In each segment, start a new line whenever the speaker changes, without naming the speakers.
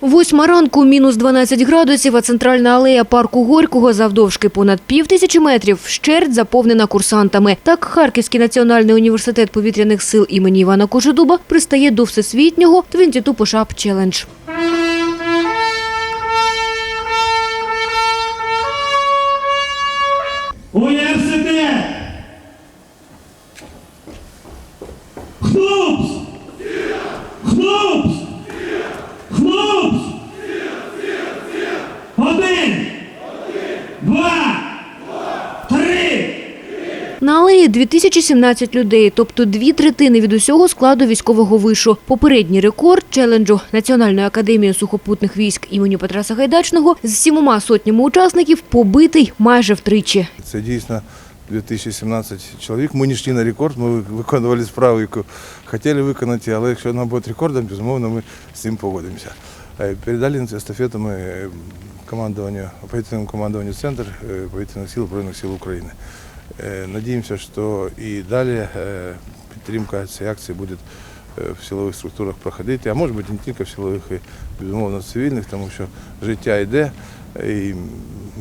Восьма ранку, мінус 12 градусів, а центральна алея парку Горького завдовжки понад пів тисячі метрів вщерть заповнена курсантами. Так, Харківський національний університет повітряних сил імені Івана Кожедуба пристає до всесвітнього 22 Push-Up Challenge.
Університет! Хлопс!
На алеї 2017 людей, тобто дві третини від усього складу військового вишу. Попередній рекорд челенджу Національної академії сухопутних військ імені Петра Сагайдачного з сімома сотнями учасників побитий майже втричі.
Це дійсно 2017 чоловік. Ми не йшли на рекорд, ми виконували справу, яку хотіли виконати, але якщо вона буде рекордом, безумовно, ми з цим погодимося. Е, Передали естафету ми е, командуванню, оперативному командуванню Центр е, повітряних сил Збройних сил України. Е, Надіємося, що і далі е, підтримка цієї акції буде е, в силових структурах проходити, а може бути не тільки в силових, і безумовно цивільних, тому що життя йде, і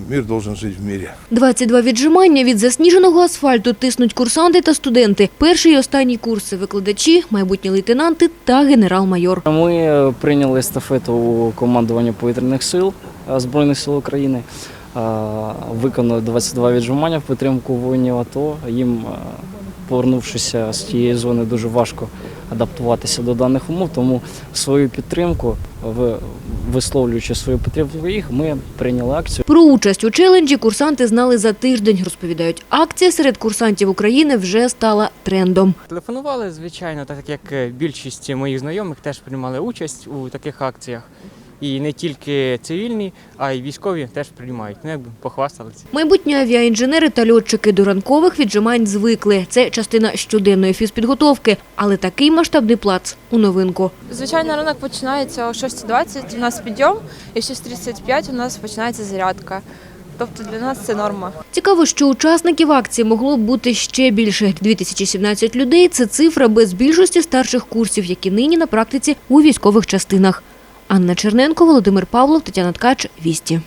мир має жити в мірі.
22 віджимання від засніженого асфальту тиснуть курсанти та студенти. Перший і останній курси – викладачі, майбутні лейтенанти та генерал-майор.
Ми прийняли естафету у командування повітряних сил Збройних сил України. Е, Виконали 22 віджимання в підтримку воїнів АТО. Їм, е, повернувшися з тієї зони, дуже важко адаптуватися до даних умов. Тому свою підтримку, висловлюючи свою підтримку їх, ми прийняли акцію.
Про участь у челенджі курсанти знали за тиждень, розповідають. Акція серед курсантів України вже стала трендом.
Телефонували, звичайно, так як е, більшість моїх знайомих теж приймали участь у таких акціях. І не тільки цивільні, а й військові теж приймають. Ну, якби похвасталися.
Майбутні авіаінженери та льотчики до ранкових віджимань звикли. Це частина щоденної фізпідготовки, але такий масштабний плац у новинку.
Звичайно, ранок починається о 6.20, у нас підйом, і в 6.35 у нас починається зарядка. Тобто для нас це норма.
Цікаво, що учасників акції могло б бути ще більше. 2017 людей – це цифра без більшості старших курсів, які нині на практиці у військових частинах. Анна Черненко, Володимир Павлов, Тетяна Ткач, Вісті.